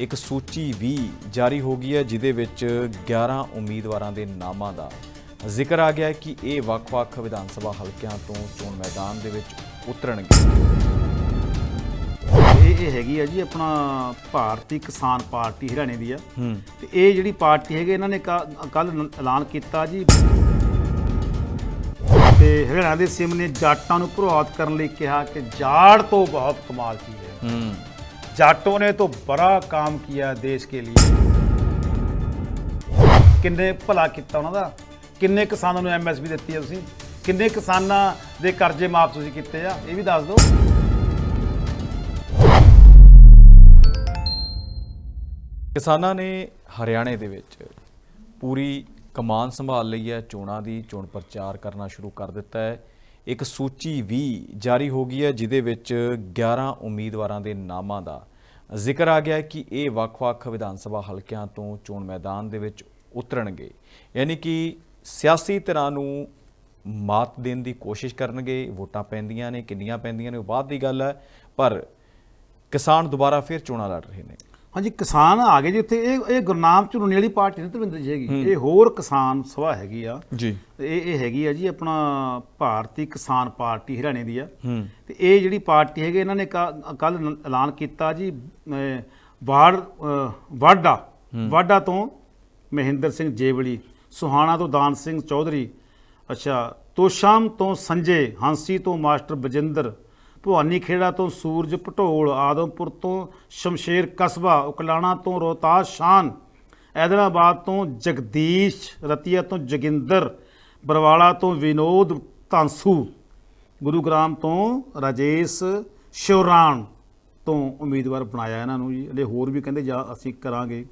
ਇੱਕ ਸੂਚੀ ਵੀ ਜਾਰੀ ਹੋ ਗਈ ਹੈ ਜਿਹਦੇ ਵਿੱਚ 11 ਉਮੀਦਵਾਰਾਂ ਦੇ ਨਾਮਾਂ ਦਾ ਜ਼ਿਕਰ ਆ ਗਿਆ ਹੈ ਕਿ ਇਹ ਵੱਖ-ਵੱਖ ਵਿਧਾਨ ਸਭਾ ਹਲਕਿਆਂ ਤੋਂ ਚੋਣ ਮੈਦਾਨ ਦੇ ਵਿੱਚ ਉਤਰਨਗੇ। ਇਹ ਇਹ ਹੈਗੀ ਆ ਜੀ ਆਪਣਾ ਭਾਰਤੀ ਕਿਸਾਨ ਪਾਰਟੀ ਹਰਿਆਣੇ ਦੀ ਆ। ਹੂੰ। ਤੇ ਇਹ ਜਿਹੜੀ ਪਾਰਟੀ ਹੈਗੀ ਇਹਨਾਂ ਨੇ ਕੱਲ ਐਲਾਨ ਕੀਤਾ ਜੀ। ਤੇ ਹਰਿਆਣਾ ਦੇ ਸਿਮ ਨੇ ਜਾਟਾਂ ਨੂੰ ਪ੍ਰਭਾਵਿਤ ਕਰਨ ਲਈ ਕਿਹਾ ਕਿ ਜਾੜ ਤੋਂ ਬਹੁਤ ਕਮਾਲ ਚੀਜ਼ ਹੈ। ਹੂੰ। जाटों ने तो बड़ा काम किया देश के लिए ਕਿੰਨੇ ਭਲਾ ਕੀਤਾ ਉਹਨਾਂ ਦਾ ਕਿੰਨੇ ਕਿਸਾਨਾਂ ਨੂੰ ਐਮਐਸਪੀ ਦਿੱਤੀ ਹੈ ਤੁਸੀਂ ਕਿੰਨੇ ਕਿਸਾਨਾਂ ਦੇ ਕਰਜ਼ੇ ਮਾਫ ਤੁਸੀਂ ਕੀਤੇ ਆ ਇਹ ਵੀ ਦੱਸ ਦਿਓ ਕਿਸਾਨਾਂ ਨੇ ਹਰਿਆਣੇ ਦੇ ਵਿੱਚ ਪੂਰੀ ਕਮਾਨ ਸੰਭਾਲ ਲਈ ਹੈ ਚੋਣਾਂ ਦੀ ਚੋਣ ਪ੍ਰਚਾਰ ਕਰਨਾ ਸ਼ੁਰੂ ਕਰ ਦਿੱਤਾ ਹੈ ਇੱਕ ਸੂਚੀ ਵੀ ਜਾਰੀ ਹੋ ਗਈ ਹੈ, ਜਿਹਦੇ ਵਿੱਚ 11 ਉਮੀਦਵਾਰਾਂ ਦੇ ਨਾਮਾਂ ਦਾ ਜ਼ਿਕਰ ਆ ਗਿਆ ਕਿ ਇਹ ਵੱਖ-ਵੱਖ ਵਿਧਾਨ ਸਭਾ ਹਲਕਿਆਂ ਤੋਂ ਚੋਣ ਮੈਦਾਨ ਦੇ ਵਿੱਚ ਉਤਰਨਗੇ। ਯਾਨੀ ਕਿ ਸਿਆਸੀ ਧਿਰਾਂ ਨੂੰ ਮਾਤ ਦੇਣ ਦੀ ਕੋਸ਼ਿਸ਼ ਕਰਨਗੇ, ਵੋਟਾਂ ਪੈਂਦੀਆਂ ਨੇ, ਕਿੰਨੀਆਂ ਪੈਂਦੀਆਂ ਨੇ, ਉਹ ਬਾਅਦ ਦੀ ਗੱਲ ਹੈ, ਪਰ ਕਿਸਾਨ ਦੁਬਾਰਾ ਫਿਰ ਚੋਣਾਂ ਲੜ ਰਹੇ ਨੇ। ਹਾਂਜੀ ਕਿਸਾਨ ਆ ਗਏ ਜੀ ਉੱਥੇ ਇਹ ਇਹ ਗੁਰਨਾਮ ਝੁਰਨੀ ਵਾਲੀ ਪਾਰਟੀ ਨਹੀਂ ਧਰਮਿੰਦਰ ਜੀ ਹੈਗੀ। ਇਹ ਹੋਰ ਕਿਸਾਨ ਸਭਾ ਹੈਗੀ ਆ। ਜੀ। ਇਹ ਇਹ ਹੈਗੀ ਆ ਜੀ ਆਪਣਾ ਭਾਰਤੀ ਕਿਸਾਨ ਪਾਰਟੀ ਹਰਿਆਣੇ ਦੀ ਆ। ਤੇ ਇਹ ਜਿਹੜੀ ਪਾਰਟੀ ਹੈਗੀ ਇਹਨਾਂ ਨੇ ਕੱਲ ਐਲਾਨ ਕੀਤਾ ਜੀ ਵਾੜ ਵਾਢਾ। ਵਾਢਾ ਤੋਂ ਮਹਿੰਦਰ ਸਿੰਘ ਜੇਵਲੀ ਸੁਹਾਣਾ ਤੋਂ ਦਾਨ ਸਿੰਘ ਚੌਧਰੀ ਅੱਛਾ ਤੋਸ਼ਾਮ ਤੋਂ ਸੰਜੇ ਹਾਂਸੀ ਤੋਂ ਮਾਸਟਰ ਬਜਿੰਦਰ ਭਵਾਨੀ ਖੇੜਾ ਤੋਂ ਸੂਰਜ ਭਟੋਲ ਆਦਮਪੁਰ ਤੋਂ ਸ਼ਮਸ਼ੇਰ ਕਸਬਾ ਉਕਲਾਣਾ ਤੋਂ ਰੋਹਤਾਸ ਸ਼ਾਨ ਐਦਰਾਬਾਦ ਤੋਂ ਜਗਦੀਸ਼ ਰਤੀਆ ਤੋਂ ਜਗਿੰਦਰ ਬਰਵਾਲਾ ਤੋਂ ਵਿਨੋਦ ਤਾਂਸੂ ਗੁਰੂਗ੍ਰਾਮ ਤੋਂ ਰਾਜੇਸ਼ ਸ਼ਿਵਰਾਣ ਤੋਂ ਉਮੀਦਵਾਰ ਬਣਾਇਆ ਇਹਨਾਂ ਨੂੰ ਜੀ। ਹਲੇ ਹੋਰ ਵੀ ਕਹਿੰਦੇ ਜਾਂ ਅਸੀਂ ਕਰਾਂਗੇ।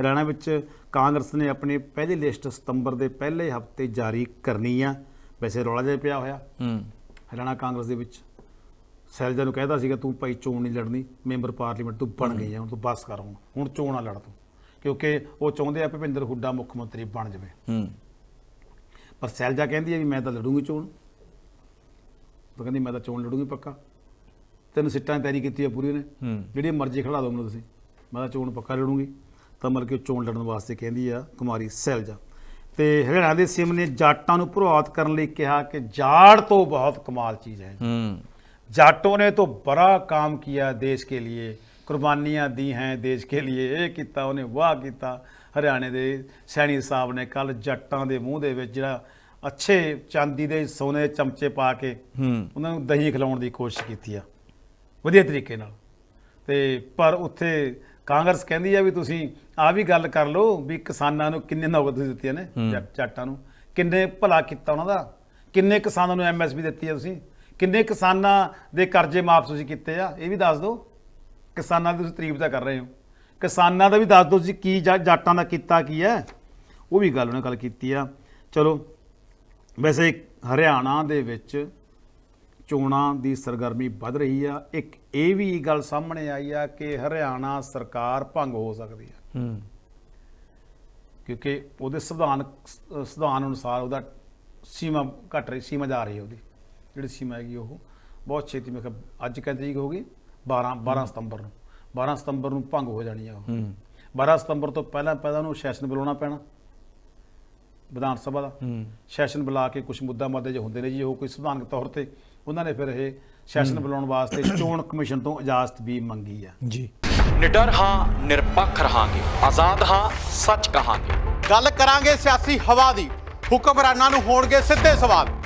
ਹਰਿਆਣਾ ਵਿੱਚ ਕਾਂਗਰਸ ਨੇ ਆਪਣੀ ਪਹਿਲੀ ਲਿਸਟ ਸਤੰਬਰ ਦੇ ਪਹਿਲੇ ਹਫ਼ਤੇ ਜਾਰੀ ਕਰਨੀ ਆ। ਵੈਸੇ ਰੌਲਾ ਜਿਹਾ ਪਿਆ ਹੋਇਆ। ਹੂੰ। ਹਰਿਆਣਾ ਕਾਂਗਰਸ ਦੇ ਵਿੱਚ ਸੈਲਜਾ ਨੂੰ ਕਹਿੰਦਾ ਸੀਗਾ ਤੂੰ ਭਾਈ ਚੋਣ ਨਹੀਂ ਲੜਨੀ ਮੈਂਬਰ ਪਾਰਲੀਮੈਂਟ ਤੂੰ ਬਣ ਗਈ ਆ ਹੁਣ ਤੂੰ ਬਸ ਕਰ ਹੁਣ ਹੁਣ ਚੋਣ ਨਾ ਲੜ ਤੂੰ। ਕਿਉਂਕਿ ਉਹ ਚਾਹੁੰਦੇ ਆ ਭੁਪਿੰਦਰ ਹੁੱਡਾ ਮੁੱਖ ਮੰਤਰੀ ਬਣ ਜਾਵੇ। ਹੂੰ। ਪਰ ਸੈਲਜਾ ਕਹਿੰਦੀ ਹੈ ਵੀ ਮੈਂ ਤਾਂ ਲੜੂੰਗੀ ਚੋਣ। ਉਹ ਕਹਿੰਦੀ ਮੈਂ ਤਾਂ ਚੋਣ ਲੜੂੰਗੀ ਪੱਕਾ। ਤਿੰਨ ਸੀਟਾਂ ਦੀ ਤਿਆਰੀ ਕੀਤੀ ਹੈ ਪੂਰੀ ਨੇ ਹੂੰ। ਜਿਹੜੀ ਮਰਜ਼ੀ ਖੜਾ ਦਿਓ ਮੈਨੂੰ ਤੁਸੀਂ। ਮੈਂ ਤਾਂ ਚੋਣ ਪੱਕਾ ਲੜੂੰਗੀ। ਤਾਂ ਮਤਲਬ ਕਿ ਚੋਣ ਲੜਨ ਵਾਸਤੇ ਕਹਿੰਦੀ ਆ ਕੁਮਾਰੀ ਸੈਲਜਾ ਤੇ ਹਰਿਆਣਾ ਦੇ ਸਿਮ ਨੇ ਜਾਟਾਂ ਨੂੰ ਪ੍ਰਭਾਵਿਤ ਕਰਨ ਲਈ ਕਿਹਾ ਕਿ ਜਾੜ ਤੋਂ ਬਹੁਤ ਕਮਾਲ ਚੀਜ਼ ਹੈ। ਹੂੰ। जाटों ने तो बड़ा काम किया देश के लिए ਕੁਰਬਾਨੀਆਂ ਦੀ ਹੈ ਦੇਸ਼ ਕੇ ਲਈ ਇਹ ਕੀਤਾ ਉਹਨੇ ਵਾਹ ਕੀਤਾ ਹਰਿਆਣੇ ਦੇ ਸੈਣੀ ਸਾਹਿਬ ਨੇ ਕੱਲ ਜੱਟਾਂ ਦੇ ਮੂੰਹ ਦੇ ਵਿੱਚ ਜਿਹੜਾ ਅੱਛੇ ਚਾਂਦੀ ਦੇ ਸੋਨੇ ਦੇ ਚਮਚੇ ਪਾ ਕੇ ਹੂੰ ਉਹਨਾਂ ਨੂੰ ਦਹੀਂ ਖਿਲਾਉਣ ਦੀ ਕੋਸ਼ਿਸ਼ ਕੀਤੀ ਆ ਵਧੀਆ ਤਰੀਕੇ ਨਾਲ ਤੇ ਪਰ ਉੱਥੇ ਕਾਂਗਰਸ ਕਹਿੰਦੀ ਆ ਵੀ ਤੁਸੀਂ ਆ ਵੀ ਗੱਲ ਕਰ ਲਓ ਵੀ ਕਿਸਾਨਾਂ ਨੂੰ ਕਿੰਨੇ ਨੌਕਰੀ ਤੁਸੀਂ ਦਿੱਤੀਆਂ ਨੇ ਜੱਟ- ਜੱਟਾਂ ਨੂੰ ਕਿੰਨੇ ਭਲਾ ਕੀਤਾ ਉਹਨਾਂ ਦਾ ਕਿੰਨੇ ਕਿਸਾਨਾਂ ਨੂੰ ਐਮਐਸਪੀ ਦਿੱਤੀ ਆ ਤੁਸੀਂ ਕਿੰਨੇ ਕਿਸਾਨਾਂ ਦੇ ਕਰਜ਼ੇ ਮਾਫ ਤੁਸੀਂ ਕੀਤੇ ਆ? ਇਹ ਵੀ ਦੱਸ ਦਿਓ। ਕਿਸਾਨਾਂ ਦੀ ਤੁਸੀਂ ਤਾਰੀਫ ਤਾਂ ਕਰ ਰਹੇ ਹੋ। ਕਿਸਾਨਾਂ ਦਾ ਵੀ ਦੱਸ ਦਿਓ ਤੁਸੀਂ ਕੀ ਜਾਟਾਂ ਦਾ ਕੀਤਾ ਕੀ ਹੈ। ਉਹ ਵੀ ਗੱਲ ਉਹਨੇ ਗੱਲ ਕੀਤੀ ਆ। ਚਲੋ ਵੈਸੇ ਹਰਿਆਣਾ ਦੇ ਵਿੱਚ ਚੋਣਾਂ ਦੀ ਸਰਗਰਮੀ ਵੱਧ ਰਹੀ ਆ। ਇੱਕ ਇਹ ਵੀ ਗੱਲ ਸਾਹਮਣੇ ਆਈ ਆ ਕਿ ਹਰਿਆਣਾ ਸਰਕਾਰ ਭੰਗ ਹੋ ਸਕਦੀ ਹੂੰ। ਕਿਉਂਕਿ ਉਹਦੇ ਸੰਵਿਧਾਨ ਸੰਵਿਧਾਨ ਅਨੁਸਾਰ ਉਹਦਾ ਸੀਮਾ ਘਟ ਰਹੀ ਸੀਮਾ ਜਾ ਰਹੀ ਉਹਦੀ। ਜਿਹੜੀ ਸੀਮਾ ਹੈਗੀ ਉਹ। ਬਹੁਤ ਛੇਤੀ ਮੈਂ ਕਿਹਾ ਅੱਜ ਕਿੰਨੀ ਤਰੀਕ ਹੋ ਗਈ? 12 12 ਸਤੰਬਰ ਨੂੰ। 12 ਸਤੰਬਰ ਨੂੰ ਭੰਗ ਹੋ ਜਾਣੀ ਆ ਉਹ। ਹੂੰ। 12 ਸਤੰਬਰ ਤੋਂ ਪਹਿਲਾਂ ਪਹਿਲਾਂ ਉਹਨੂੰ ਸੈਸ਼ਨ ਬੁਲਾਉਣਾ ਪੈਣਾ। ਵਿਧਾਨ ਸਭਾ ਦਾ। ਹੂੰ। ਸੈਸ਼ਨ ਬੁਲਾ ਕੇ ਕੁਝ ਮੁੱਦਾ ਮਾਦੇ ਜੇ ਹੁੰਦੇ ਨੇ ਜੀ ਉਹ ਕੋਈ ਸੰਵਿਧਾਨਕ ਤੌਰ ਤੇ ਉਹਨਾਂ ਨੇ ਫਿਰ ਇਹ ਸੈਸ਼ਨ ਬੁਲਾਉਣ ਵਾਸਤੇ ਚੋਣ ਕਮਿਸ਼ਨ ਤੋਂ ਇਜਾਜ਼ਤ ਵੀ ਮੰਗੀ ਆ। ਜੀ। ਨਿਡਰ ਹਾਂ ਨਿਰਪੱਖ ਰਹਾਂਗੇ। ਆਜ਼ਾਦ ਹਾਂ ਸੱਚ ਕਹਾਂਗੇ। ਗੱਲ ਕਰਾਂਗੇ ਸਿਆਸੀ ਹਵਾ ਦੀ। ਹੁਕਮਰਾਨਾਂ ਨੂੰ ਹੋਣਗੇ ਸਿੱਧੇ ਸਵਾਲ।